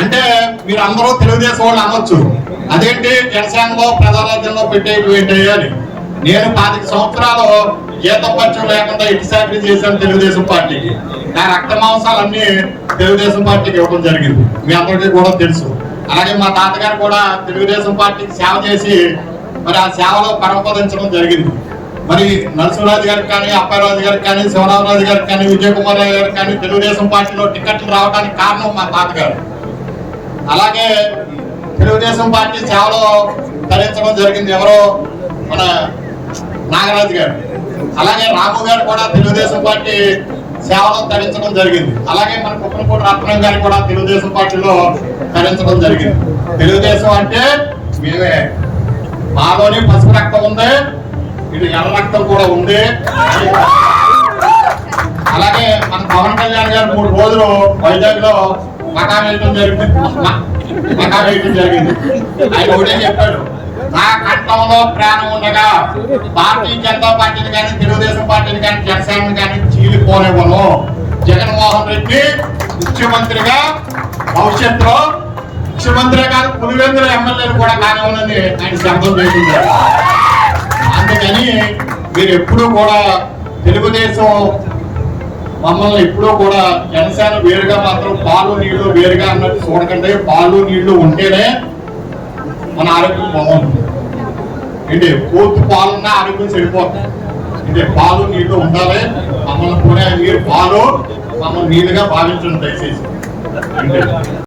అంటే మీరు అందరూ తెలుగుదేశం వాళ్ళు అనొచ్చు. అదేంటి జనసేనలో ప్రజారాజ్యంలో పెట్టేవి ఏంటి అని. నేను పాతిక సంవత్సరాలు జీతపత్యం లేకుండా ఇటు సాకరీ చేశాను తెలుగుదేశం పార్టీకి. నా రక్త మాంసాలన్నీ తెలుగుదేశం పార్టీకి ఇవ్వడం జరిగింది. మీ అందరికీ కూడా తెలుసు. అలాగే మా తాతగారు కూడా తెలుగుదేశం పార్టీకి సేవ చేసి మరి ఆ సేవలో పరమపదించడం జరిగింది. మరి నరసింహరాజు గారికి కానీ అప్పారాజు గారికి కానీ శివరామరాజు గారికి కానీ విజయకుమార్ రావు గారికి కానీ తెలుగుదేశం పార్టీలో టికెట్లు రావడానికి కారణం మా తాతగారు. అలాగే తెలుగుదేశం పార్టీ సేవలో తరించడం జరిగింది ఎవరో మన నాగరాజు గారు. అలాగే రాము గారు కూడా తెలుగుదేశం పార్టీ సేవలో తరించడం జరిగింది. అలాగే మన కుప్పనపూడి రత్నం గారు కూడా తెలుగుదేశం పార్టీలో ధరించడం జరిగింది. తెలుగుదేశం అంటే మేమే. మాలోని పసుపు రక్తం ఉంది ఇటు ఎర్ర రక్తం కూడా ఉంది. అలాగే మన పవన్ కళ్యాణ్ గారు మూడు రోజులు వైజాగ్లో మకా వేయడం జరిగింది. మకా వేయడం జరిగింది. ఆయన ఒకటే చెప్పాడు నా కంఠంలో ప్రాణం ఉండగా భారతీయ జనతా పార్టీని కానీ తెలుగుదేశం పార్టీని కానీ జనసేన కానీ చీలిపోనివ్వను. జగన్మోహన్ రెడ్డి ముఖ్యమంత్రిగా భవిష్యత్తులో ముఖ్యమంత్రి కాదు పులివేంద్ర ఎమ్మెల్యేలు కూడా కానివ్వనని ఆయన శబ్దం చేసింది అందుకని మీరు ఎప్పుడూ కూడా తెలుగుదేశం మమ్మల్ని ఇప్పుడు కూడా జనసేన వేరుగా మాత్రం పాలు నీళ్ళు వేరుగా అన్నట్టు చూడకంటే పాలు నీళ్ళు ఉంటేనే మన ఆరోగ్యం బాగుంటుంది. ఏంటి? పూర్తి పాలున్నా ఆరోగ్యం చెడిపోతుంది అంటే పాలు నీళ్ళు ఉండాలి. మమ్మల్ని కూడా మీరు పాలు మమ్మల్ని నీళ్ళుగా భావించండి దయచేసి. అంటే